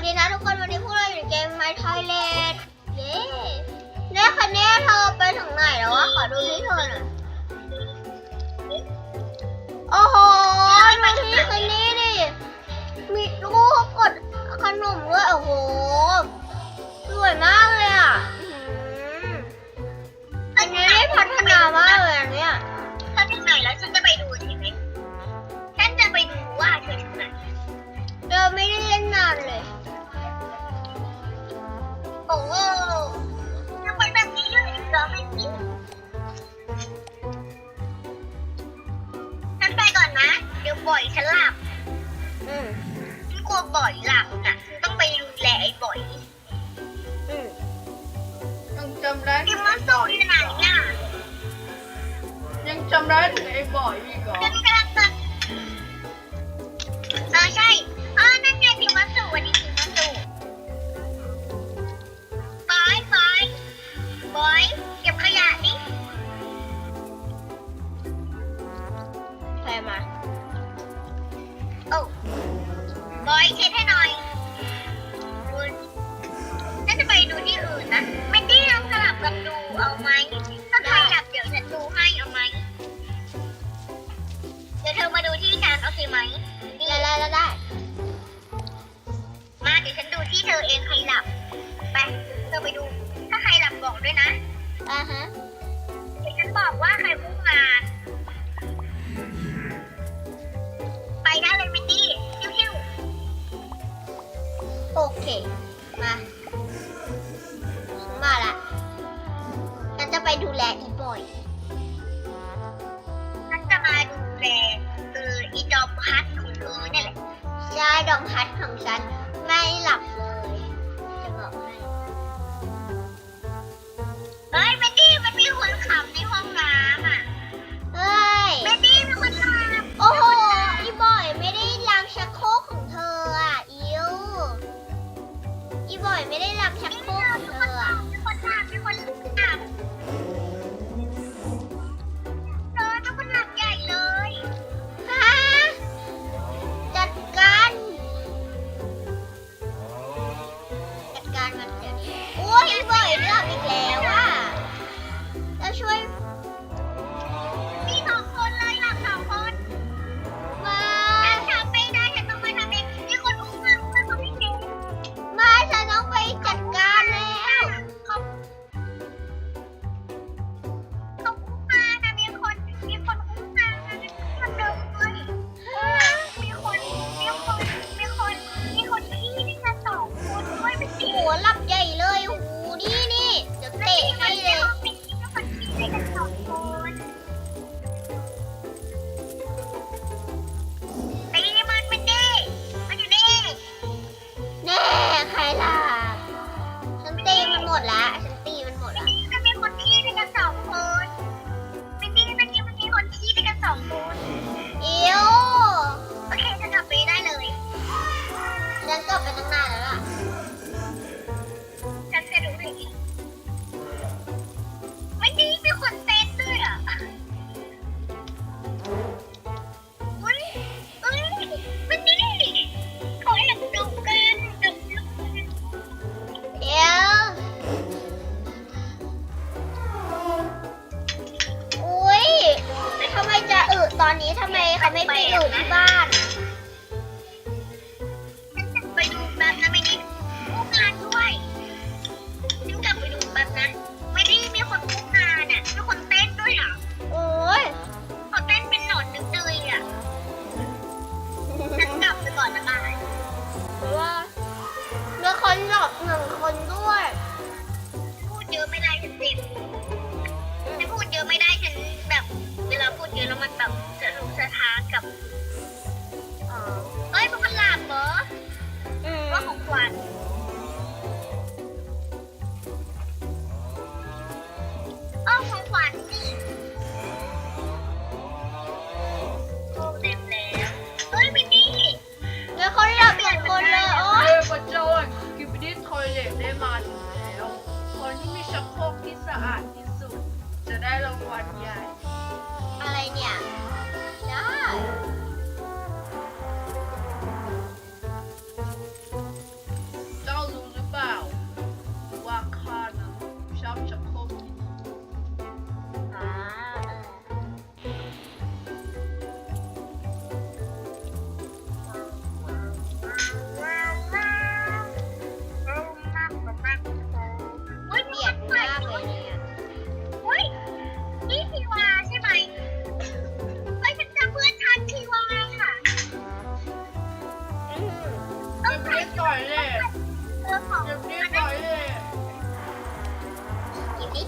สดีนะทุกคนวันนี้พวกเราอยู่ในเกม My Toilet เย้เนี่ยคันนี้เธอไปถึงไหนแล้ววะขอดูที่เธอหน่อยโอ้โหดูที่คันนี้ดิมีลูกกดขนมด้วยโอ้โหสวยมากเลยอะอื้อหืออันนี้ได้พัฒนามากเลยอันเนี้ยถ้าถึงไหนแล้วฉันจะไปดูใช่ไหมฉันจะไปดูว่าเธอถึงไหนเราไม่ได้เล่นนานเลย โอ้โหทำไมแบบนี้เลยเหรอไม่กินฉันไปก่อนนะ เดี๋ยวบ่อยฉันหลับอืมฉันกลัวบ่อยหลับน่ะฉันต้องไปดูแลไอ้บ่อยอืมยังจำได้ที่ถึงมัไอ้นบส่งอยที่อีกไหนเหรอน่ะยังจำได้ถึงไอ้บอยอีกเหรอ ฉันกำลังจะเออใช่ บอยเช็ดให้หน่อย ดูแลอีบอยๆฉันจะมาดูแลเอออีจอมพัดของเธอเนี่ยแหละใช่ดอมพัดของฉันไม่หลับเลยจะบอกให้เฮ้ยมินดี้มันมีคนขับในห้องน้ำอะเฮ้ยมินดี้มีคนขับโอ้โหอีบอยไม่ได้ล้างชักโครกของเธออะอิวอีบอยไม่ได้ล้างชักโครก อะไม่ได้ฉันเจ็มฉันพูดเยอะไม่ได้ฉันแบบ เวลาพูดเยอะแล้วมันแบบสะรุกสะท้านกับ เอ้ยพวกมันหลับเหรออืมว่าของขวัญ สะอาดที่สุด จะได้รางวัลใหญ่ อะไรเนี่ย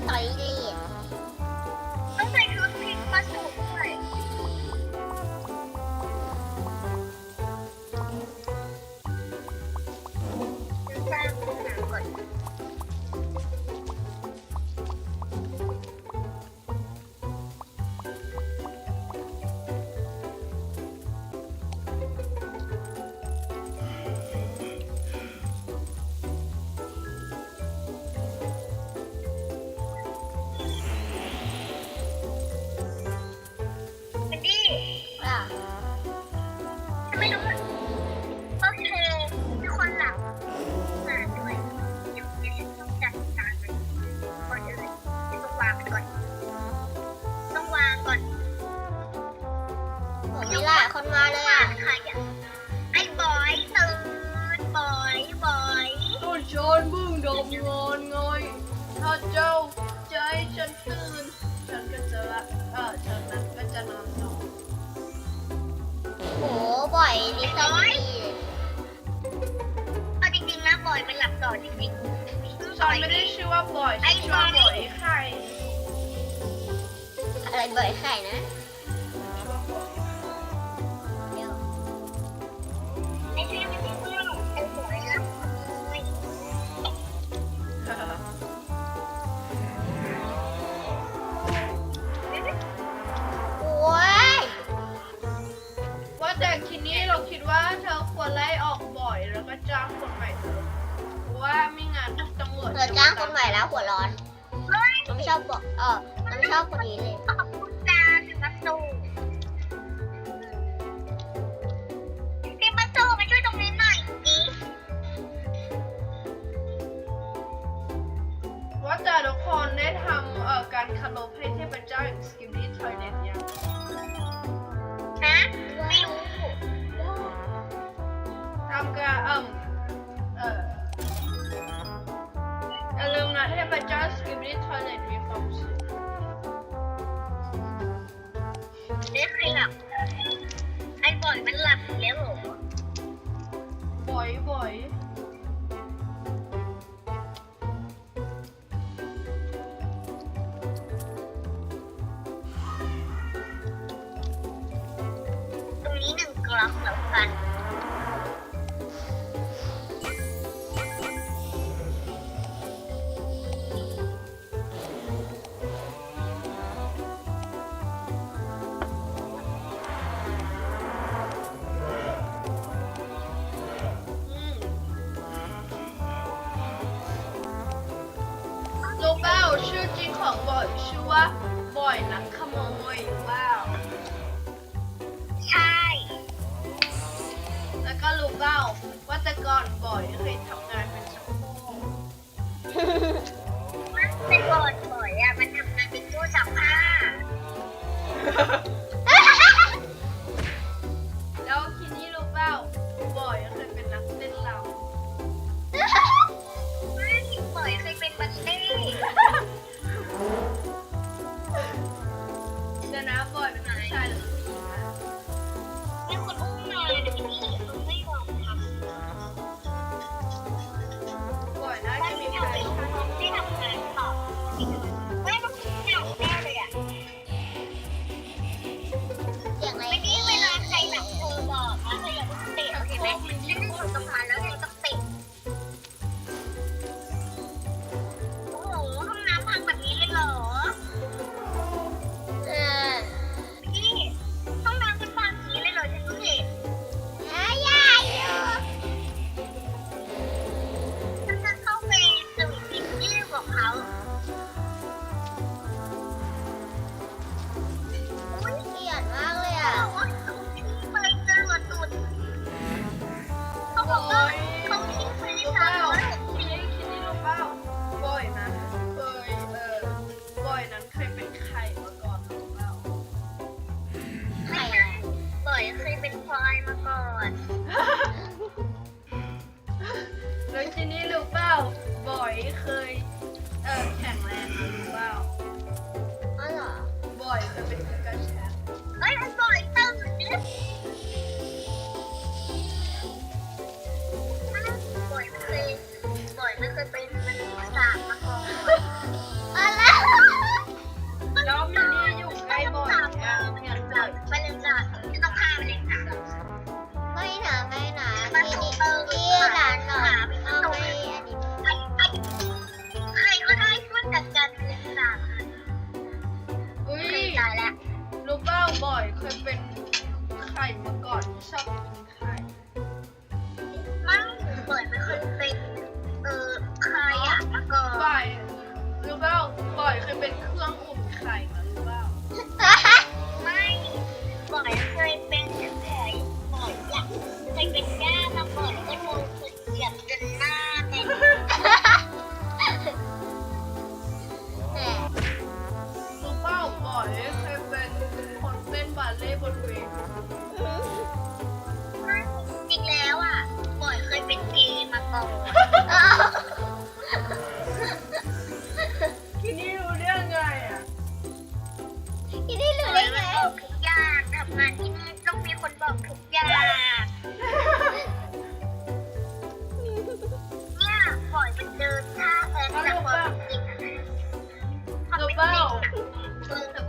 Tại เจ้าใจฉันตื่น ฉันก็จะละเออฉันนั้นก็จะนอนต่อโหบ่อยนิสัยดีเอาจริงๆนะบ่อยมันหลับต่อจริงๆฉันไม่ได้ชื่อว่าบ่อยฉันชื่อว่าบ่อยไข่อะไรบ่อยไข่นะ ว่าเธอควรไล่ออกบ่อยแล้วก็จ้างคนใหม่เพราะว่าไม่งั้นตำรวจเธอจ้างคนใหม่แล้วหัวร้อน เฮ้ย น้ชอบบอกเออน้ำชอบคนนี้เลย 因为。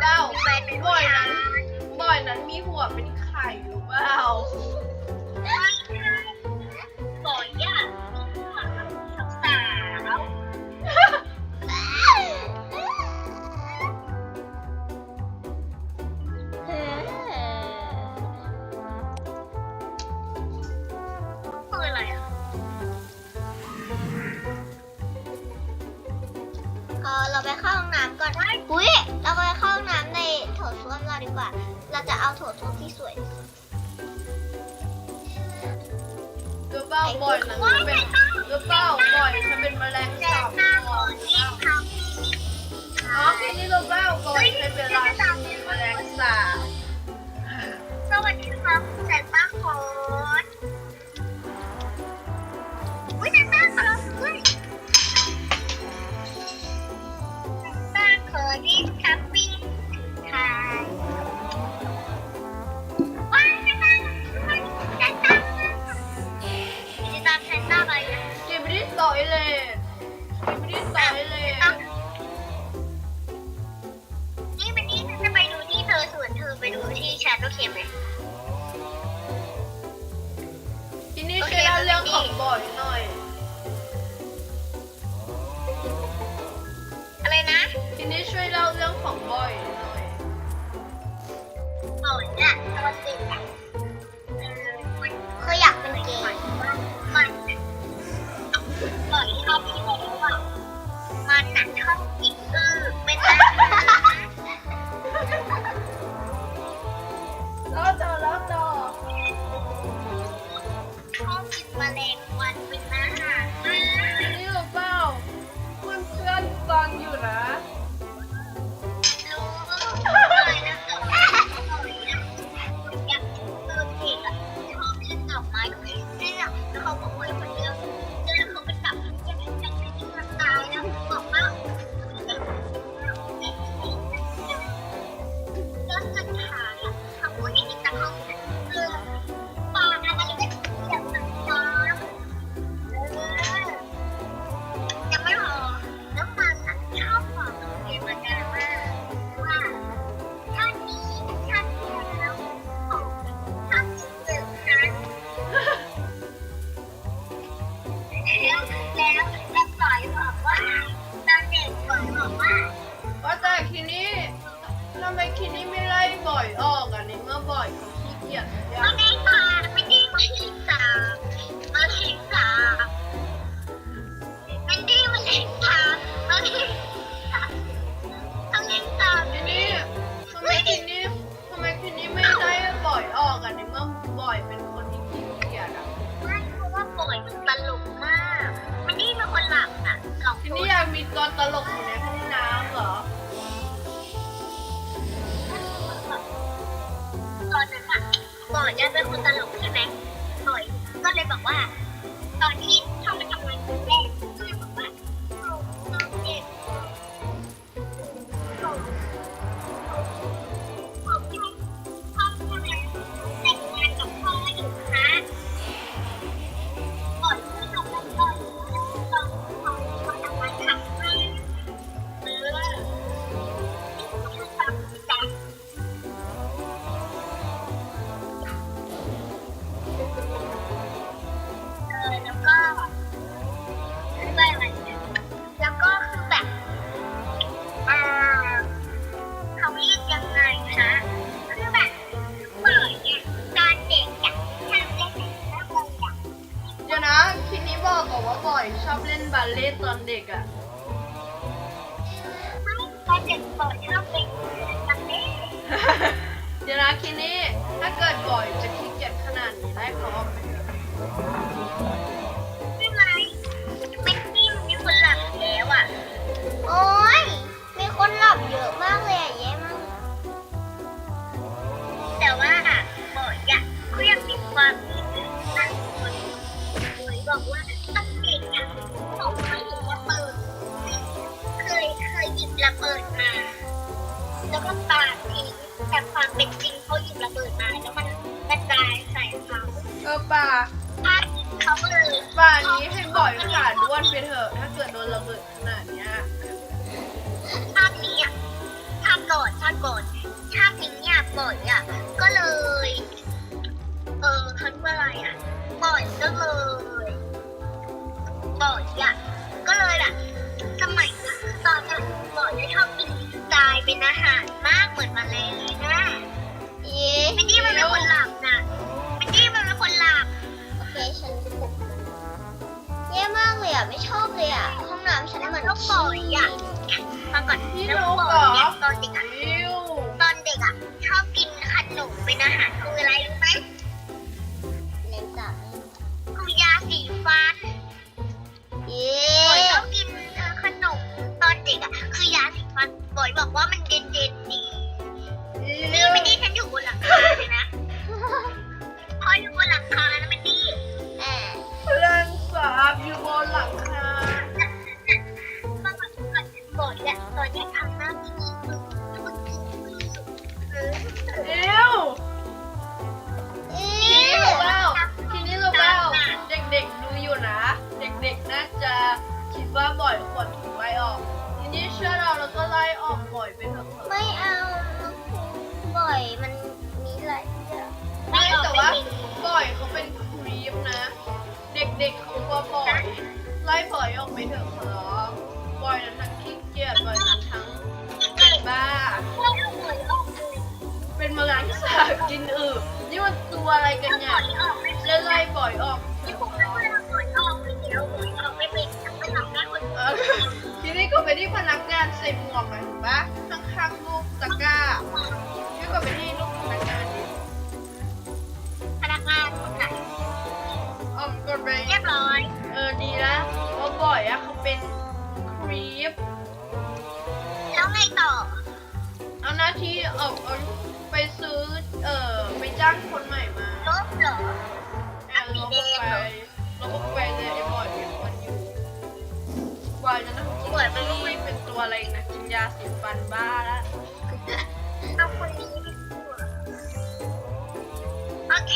เจ้าเป็ดบ่อยนั้นบ่อยนั้นมีหัวเป็นไข่หรือเปล่า จะเอาถั่วทุกที่สวยรูปเป๋าบ่อยนะฉันเป็นรูปเป๋าบ่อยฉันเป็นแมลงสาบอ๋อทีนี้รูปเป๋าบ่อยฉันเป็นลาชินีแมลงสาบสวัสดีครับแสนป้าโอน ต่อยเลยยังไม่ได้ต่อยเลยนี่วันนี้จะไปดูที่เธอสวนเธอไปดูที่ฉันโอเคไหมทีนี่ช่วยเล่าเรื่องของบอยหน่อย อะไรนะทีนี่ช่วยเล่าเรื่องของบอยหน่อยบอยอะตอนเด็กอะเขาอยากเป็นเกย์ วันน่ะ จนตลกอยู่ในห้องน้ำเหรอ ตอนนั้นอะบอกย่าเป็นคนตลกใช่ไหมบ่อยก็เลยบอกว่า ตอนที่ เด็กเปิดห้าปีแบบนี้เดี๋ยวนะคินี่ถ้าเกิดบ่อยจะขี้เกียจขนาดนี้ได้เพราะ เออป่าเขาเลยป่านี้ให้บ่อยขาดด้วนไปเถอะ ถ้าเกิดโดนระเบิดขนาดเนี้ยชาตินี้อะชาติก่อนชาติก่อนชาตินี้เนี่ยบ่อยอะ ก็เลย เออเขาเรียกอะไรอะ บ่อยก็เลย บ่อยอะ ก็เลยแหละสมัยตอนนั้นบ่อยจะชอบกินตายเป็นอาหารมากเหมือนมาเลยนะเย้ไม่ได้มันเป็นคนหลับนะ โอเคฉันปลุกมันแย่มากเลยอะ ไม่ชอบเลยอะ ห้องน้ำฉันเหมือนแล้วก็บ่อยอะมาก่อนพี่แล้วนกบ่เหรอยอเนี่ยตอนเด็กอะอิวตอนเด็กอะชอบกินขนมเป็นอาหารคืออะไรรู้ ครีมนะ เด็กๆเขาก็บ่อยไล่บ่อยออกไปเถอะขอร้องบ่อยนั้นทั้งขี้เกียจบ่อยนั้นทั้งเป็นบ้าพวกเราบ่อยออกเลยเป็นแมลงสาบกินอึนี่มันตัวอะไรกันถ้าเนี่ยบ่อยออกไม่แล้วไล่บ่อยออกที่ผมไม่ได้บ่อยออกไม่เดียวบ่อยออกไม่เป็นไม่ทำได้คนเออทีนี้ก็ไปที่พนักงานใส่หมวกหน่อยเห็นปะข้างๆลูกตะ ที่เอาเอาไปซื้อ เออไปจ้างคนใหม่มาลบเหรอเออเราก็ไปเราก็ไปเลยไอ้บอยมันคนอยู่บอยจะต้องกินนี่เป็นตัวอะไรนะ กินยาสีฟันบ้าละเอาคนนี้ดีกว่าโอเค